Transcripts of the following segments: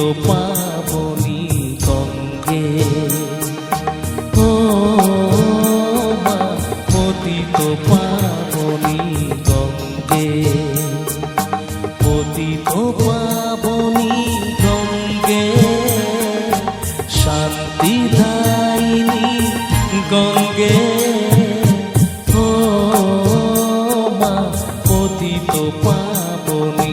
তো পাবনি সঙ্গে পতি তো পাবনি গঙ্গে। পতি তো পাবনি গঙ্গে। শান্তি দায়নি গঙ্গে। পতি তো পাবনি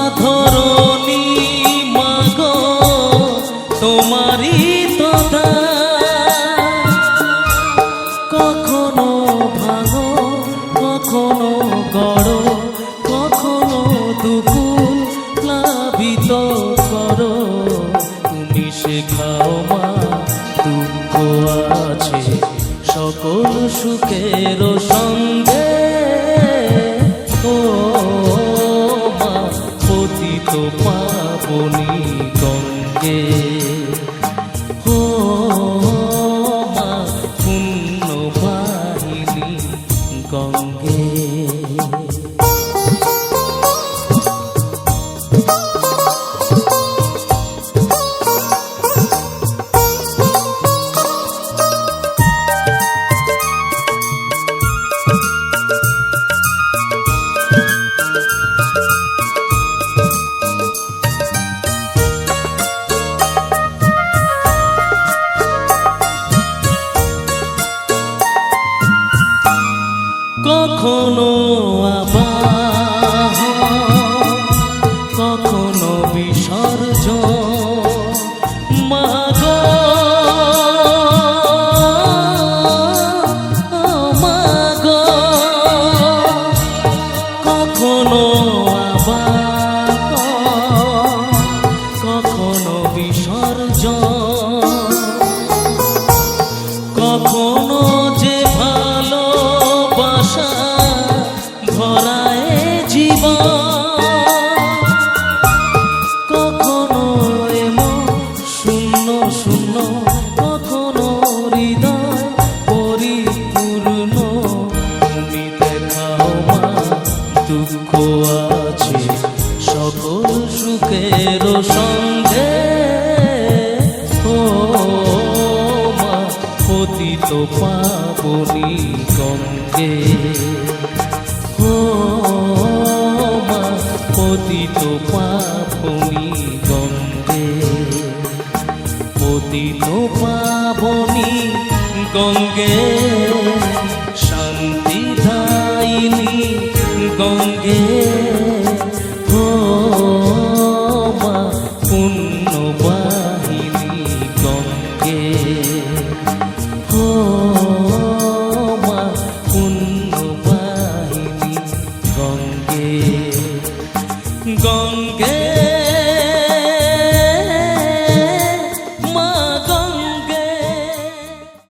শেখাও মা, দুঃখ আছে, সকল সুখের সঙ্গে। ও মা, পতিত পাবনি গঙ্গে। ও মা, পুণ্য বাহিনী গঙ্গে। দুঃখ আছে, সকল সুখের সঙ্গে। ও মা, পতিত পাবনি গঙ্গে। ও মা, পতিত পাবনি গঙ্গে। পতিত পাবনি গঙ্গে। গঙ্গে ও মা পুণ্যবাহিনী গঙ্গে ও মা পুণ্যবাহিনী